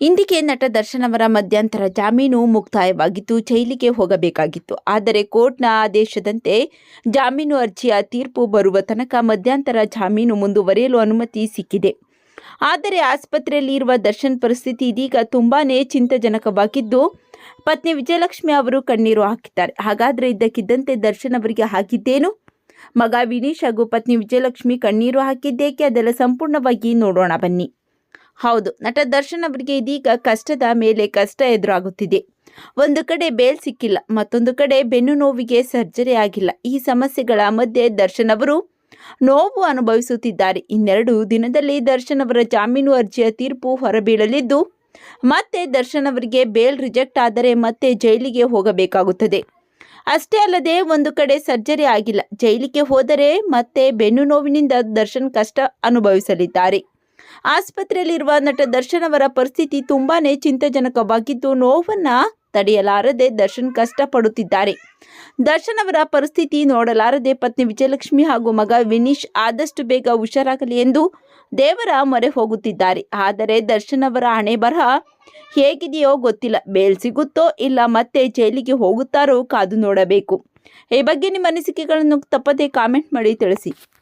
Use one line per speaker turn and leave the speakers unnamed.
ಇಂದಿಗೆ ನಟ ದರ್ಶನ್ ಅವರ ಮಧ್ಯಂತರ ಜಾಮೀನು ಮುಕ್ತಾಯವಾಗಿದ್ದು ಜೈಲಿಗೆ ಹೋಗಬೇಕಾಗಿತ್ತು. ಆದರೆ ಕೋರ್ಟ್ನ ಆದೇಶದಂತೆ ಜಾಮೀನು ಅರ್ಜಿಯ ತೀರ್ಪು ಬರುವ ತನಕ ಮಧ್ಯಂತರ ಜಾಮೀನು ಮುಂದುವರೆಯಲು ಅನುಮತಿ ಸಿಕ್ಕಿದೆ. ಆದರೆ ಆಸ್ಪತ್ರೆಯಲ್ಲಿ ಇರುವ ದರ್ಶನ್ ಪರಿಸ್ಥಿತಿ ಇದೀಗ ತುಂಬಾನೇ ಚಿಂತಾಜನಕವಾಗಿದ್ದು, ಪತ್ನಿ ವಿಜಯಲಕ್ಷ್ಮಿ ಅವರು ಕಣ್ಣೀರು ಹಾಕಿದ್ದಾರೆ. ಹಾಗಾದರೆ ಇದ್ದಕ್ಕಿದ್ದಂತೆ ದರ್ಶನ್ ಅವರಿಗೆ ಹಾಕಿದ್ದೇನು ಮಗ ವಿನೀಶ್ ಹಾಗೂ ಪತ್ನಿ ವಿಜಯಲಕ್ಷ್ಮಿ ಕಣ್ಣೀರು ಹಾಕಿದ್ದೇಕೆ? ಅದೆಲ್ಲ ಸಂಪೂರ್ಣವಾಗಿ ನೋಡೋಣ ಬನ್ನಿ. ಹೌದು, ನಟ ದರ್ಶನ್ ಅವರಿಗೆ ಇದೀಗ ಕಷ್ಟದ ಮೇಲೆ ಕಷ್ಟ ಎದುರಾಗುತ್ತಿದೆ. ಒಂದು ಕಡೆ ಬೇಲ್ ಸಿಕ್ಕಿಲ್ಲ, ಮತ್ತೊಂದು ಕಡೆ ಬೆನ್ನು ನೋವಿಗೆ ಸರ್ಜರಿ ಆಗಿಲ್ಲ. ಈ ಸಮಸ್ಯೆಗಳ ಮಧ್ಯೆ ದರ್ಶನ್ ಅವರು ನೋವು ಅನುಭವಿಸುತ್ತಿದ್ದಾರೆ. ಇನ್ನೆರಡು ದಿನದಲ್ಲಿ ದರ್ಶನ್ ಅವರ ಜಾಮೀನು ಅರ್ಜಿಯ ತೀರ್ಪು ಹೊರಬೀಳಲಿದ್ದು, ಮತ್ತೆ ದರ್ಶನ್ ಅವರಿಗೆ ಬೇಲ್ ರಿಜೆಕ್ಟ್ ಆದರೆ ಮತ್ತೆ ಜೈಲಿಗೆ ಹೋಗಬೇಕಾಗುತ್ತದೆ. ಅಷ್ಟೇ ಅಲ್ಲದೆ ಒಂದು ಕಡೆ ಸರ್ಜರಿ ಆಗಿಲ್ಲ. ಜೈಲಿಗೆ ಹೋದರೆ ಮತ್ತೆ ಬೆನ್ನು ನೋವಿನಿಂದ ದರ್ಶನ್ ಕಷ್ಟ ಅನುಭವಿಸಲಿದ್ದಾರೆ. ಆಸ್ಪತ್ರೆಯಲ್ಲಿರುವ ನಟ ದರ್ಶನ್ ಅವರ ಪರಿಸ್ಥಿತಿ ತುಂಬಾನೇ ಚಿಂತಾಜನಕವಾಗಿದ್ದು ನೋವನ್ನ ತಡೆಯಲಾರದೆ ದರ್ಶನ್ ಕಷ್ಟಪಡುತ್ತಿದ್ದಾರೆ. ದರ್ಶನ್ ಅವರ ಪರಿಸ್ಥಿತಿ ನೋಡಲಾರದೆ ಪತ್ನಿ ವಿಜಯಲಕ್ಷ್ಮಿ ಹಾಗೂ ಮಗ ವಿನೀಶ್ ಆದಷ್ಟು ಬೇಗ ಹುಷಾರಾಗಲಿ ಎಂದು ದೇವರ ಮೊರೆ ಹೋಗುತ್ತಿದ್ದಾರೆ. ಆದರೆ ದರ್ಶನ್ ಅವರ ಹಣೆ ಬರಹ ಹೇಗಿದೆಯೋ ಗೊತ್ತಿಲ್ಲ. ಬೇಲ್ ಸಿಗುತ್ತೋ ಇಲ್ಲ ಮತ್ತೆ ಜೈಲಿಗೆ ಹೋಗುತ್ತಾರೋ ಕಾದು ನೋಡಬೇಕು. ಈ ಬಗ್ಗೆ ನಿಮ್ಮ ಅನಿಸಿಕೆಗಳನ್ನು ತಪ್ಪದೇ ಕಾಮೆಂಟ್ ಮಾಡಿ ತಿಳಿಸಿ.